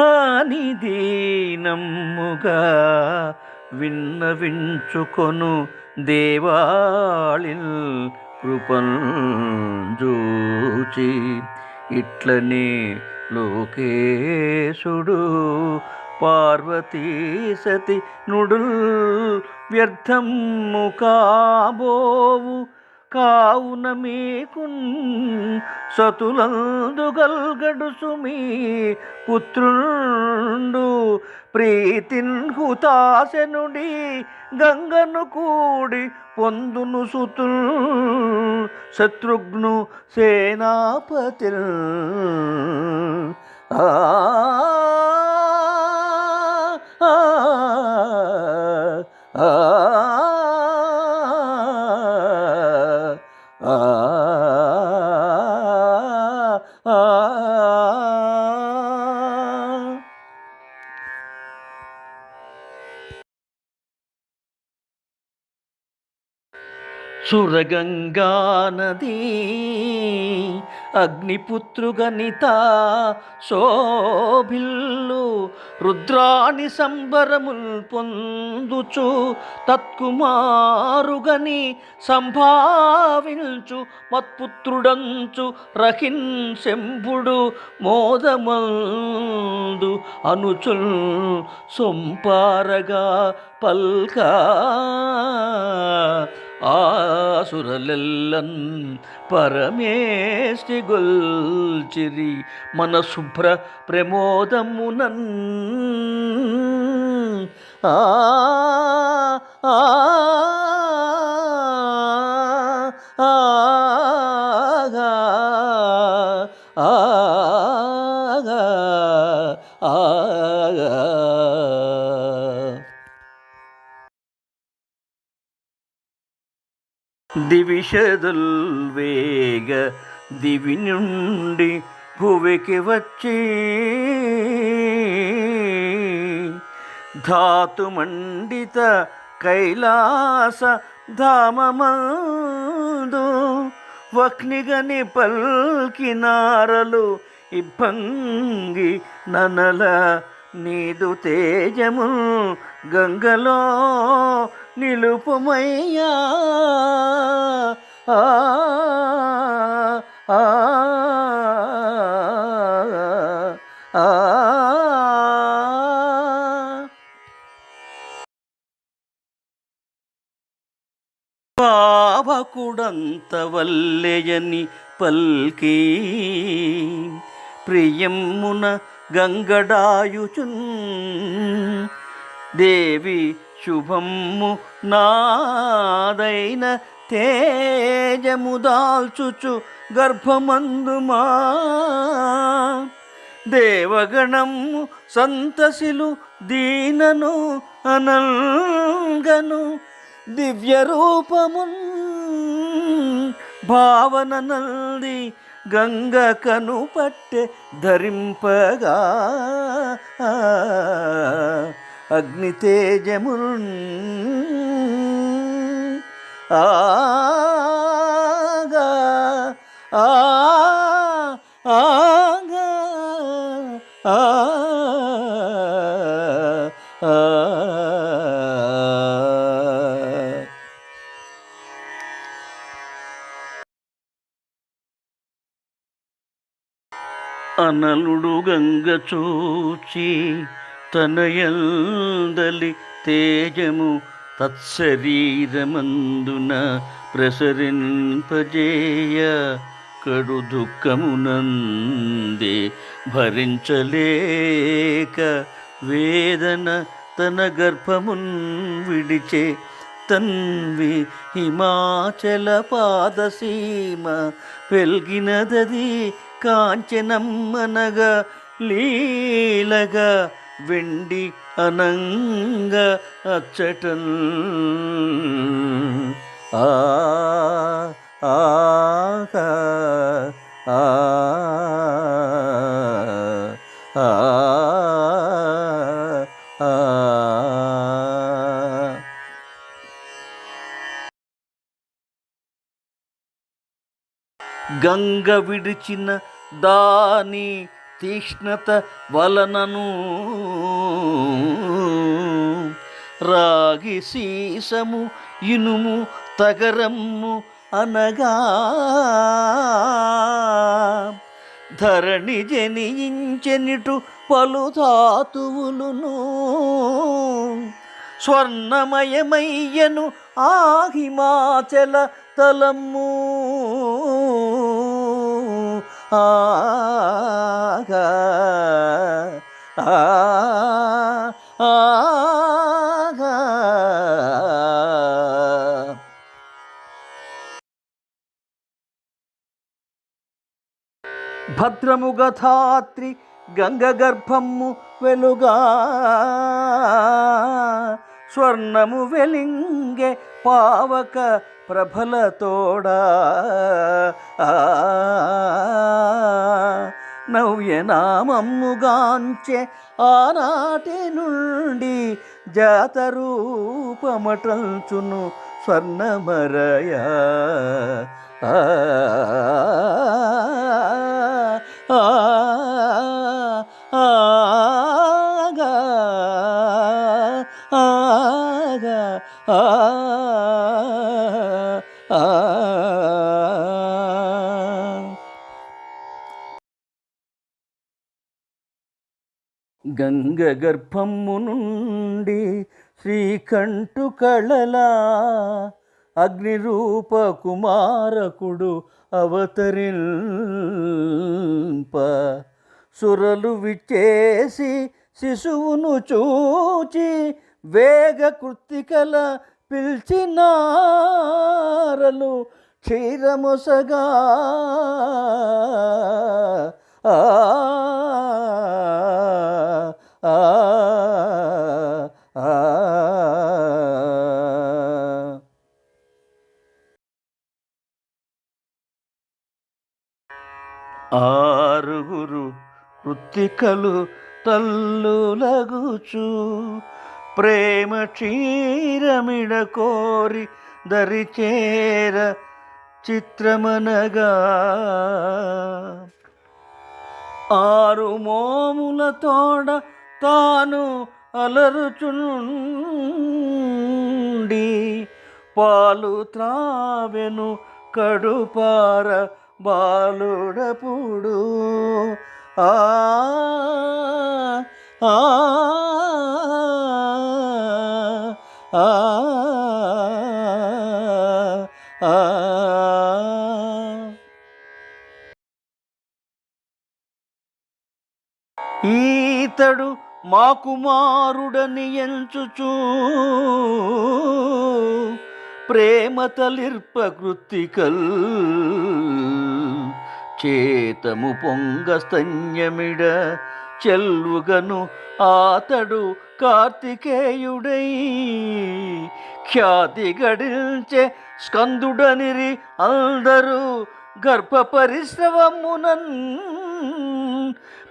అని దీనమ్ముగా విన్నవించుకొను దేవాళిల్ కృపంజూచి ఇట్లనే లోకేశుడు పార్వతీ సతి నుడుల్ వ్యర్థము కాబోవు కావున మీకున్ సతులందు గల్గడు సుమీ పుత్రుండు. ప్రీతిన్ హుతాశనుడి గంగను కూడి పొందును సుతుల్. శత్రుఘ్ను సేనాపతి ఆ, సురగంగా నది అగ్నిపుత్రుగనిత శోభిల్లు రుద్రాణి సంబరముల్ పొందుచు తత్కుమారుగని సంభావించు మత్పుత్రుడంచు రహిన్ శంభుడు మోదమందు అనుచుల్ సొంపారగా పల్కా ఆసురలెల్లన్ పరమేష్టి గొల్చిరి మన శుభ్ర ప్రమోదమునన్. ఆ దివిషదుల్ వేగ దివి నుండి భువికి వచ్చి ధాతుమండిత కైలాస ధామమందు వక్నిగని పల్కినారలు ఇబ్బంగి ననల నీదు తేజము గంగలో నిలుపుమయ్యా. ఆ, పావకుడంత వల్లెయని పల్కి ప్రియమున గంగడాయుచున్. దేవి శుభమ్ము నాదైన తేజము దాల్చుచు గర్భమందుమా. దేవగణము సంతసిలు దీనను అనంగను దివ్య రూపమున్ భావన నంది గంగ కను పట్టె ధరింపగా అగ్నితేజముల్ ఆగా. ఆ అనలుడు గంగ చూచి తనయందలి తేజము తత్శరీరమందున ప్రసరింపజేయ కడు దుఃఖమునందే భరించలేక వేదన తన గర్భమున్ విడిచే తన్వి హిమాచల పాదసీమ వెలిగినదది కాంచనమ్మనగా లీలగా వెండి అనంగ అచ్చటన్ ఆ ఆ ఆ ఆ గంగ విడిచిన దాని తీక్ష్ణత వలనను రాగి సీసము ఇనుము తగరమ్ము అనగా ధరణి జనించెనిటు పలు ధాతువులును స్వర్ణమయమయ్యను ఆ హిమాచల తలము ఆగా ఆ ఆగా గంగ గర్భము వెలుగా స్వర్ణము వెలింగే పావక ప్రభల తోడా నవ్యనామమ్ముగాంచే ఆనాటి నుండి జాతరూపమటల్చును స్వర్ణమరయ. ఆ గంగ గర్భము నుండి శ్రీకంఠు కళలా అగ్నిరూప కుమారకుడు అవతరింప. సురలు విచ్చేసి శిశువును చూచి వేగ కృత్తికల పిలిచినారలు క్షీరమొసగా. ఆ ఆ ఆరుగురు కృత్తికలు తల్లులగుచు ప్రేమ క్షీరమిడ కోరి దరిచేర చిత్రమనగా. ఆరు మోముల తోడ తాను అలరుచుండి పాలు త్రావెను కడుపార బాలుడపుడు. ఆ ఆ మా కుమారుడని ఎంచుచూ. ప్రేమ తలిర్ప కృత్తికల్ చేతము పొంగ స్తన్యమిడ చెల్వుగను ఆతడు కార్తికేయుడై. ఖ్యాతి గడించే స్కందుడనిరి అందరూ గర్భ పరిశ్రవమునన్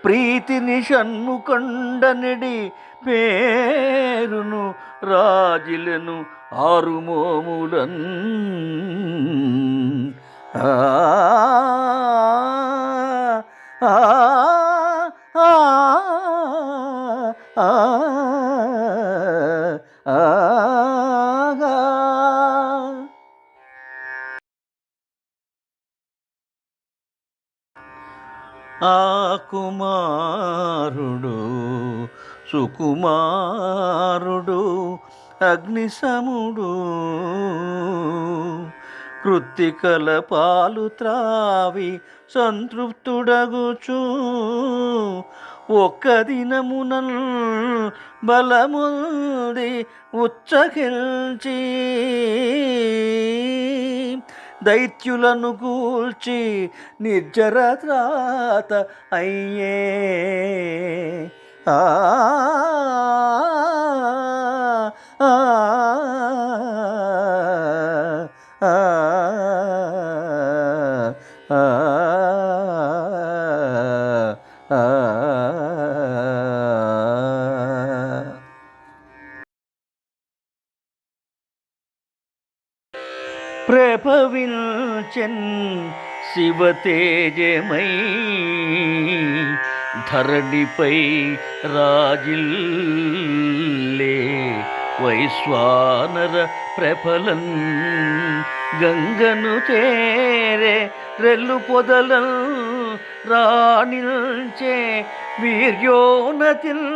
ప్రీతిని షణ్ముఖండనిడి పేరును రాజిలను ఆరుమోములన్. ఆ ఆ కుమారుడు సుకుమారుడు అగ్నిశముడు. కృత్తికల పాలు త్రావి సంతృప్తుడగుచు. ఒక్క దినమున బలముంది ఉచ్చకిల్చి. దైత్యులను కూల్చి నిర్జరత్రాత అయ్యే. ఆ, శివతేజమై ధరణిపై రాజిల్లే వైశ్వానర ప్రఫలన్ గంగను చేరే రెల్లు పొదలన్ రాణిల్చే వీర్యోనతిల్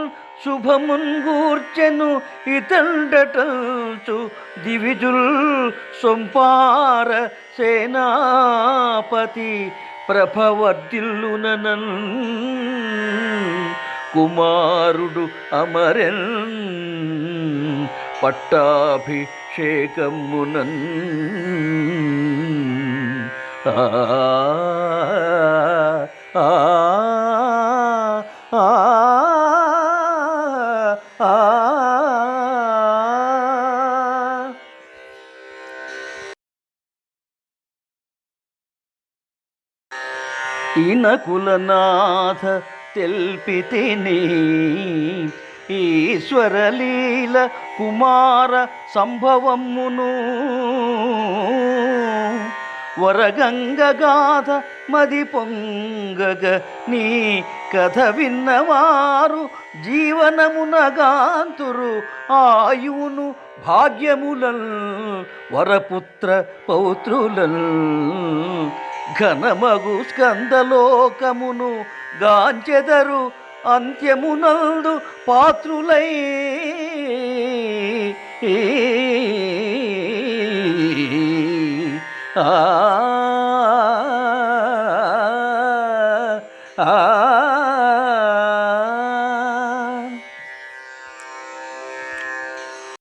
శుభమున్గూర్చెను ఇతండటల్చు దివిజుల్ సొంపార సేనాపతి ప్రభవర్దిల్లుననన్ కుమారుడు అమరెన్ పట్టాభిషేకమునన్. ఆ. కులనాథ తెల్పితిని ఈశ్వరలీల కుమార సంభవమును వరగంగగాథ మది పొంగగ నీ కథ విన్నవారు జీవనమునగాంతురు ఆయువును భాగ్యములన్ వరపుత్ర పౌత్రులన్ ఘనమగు స్కందలోకమును గాంచెదరు అంత్యమునందు పాత్రులై. ఆ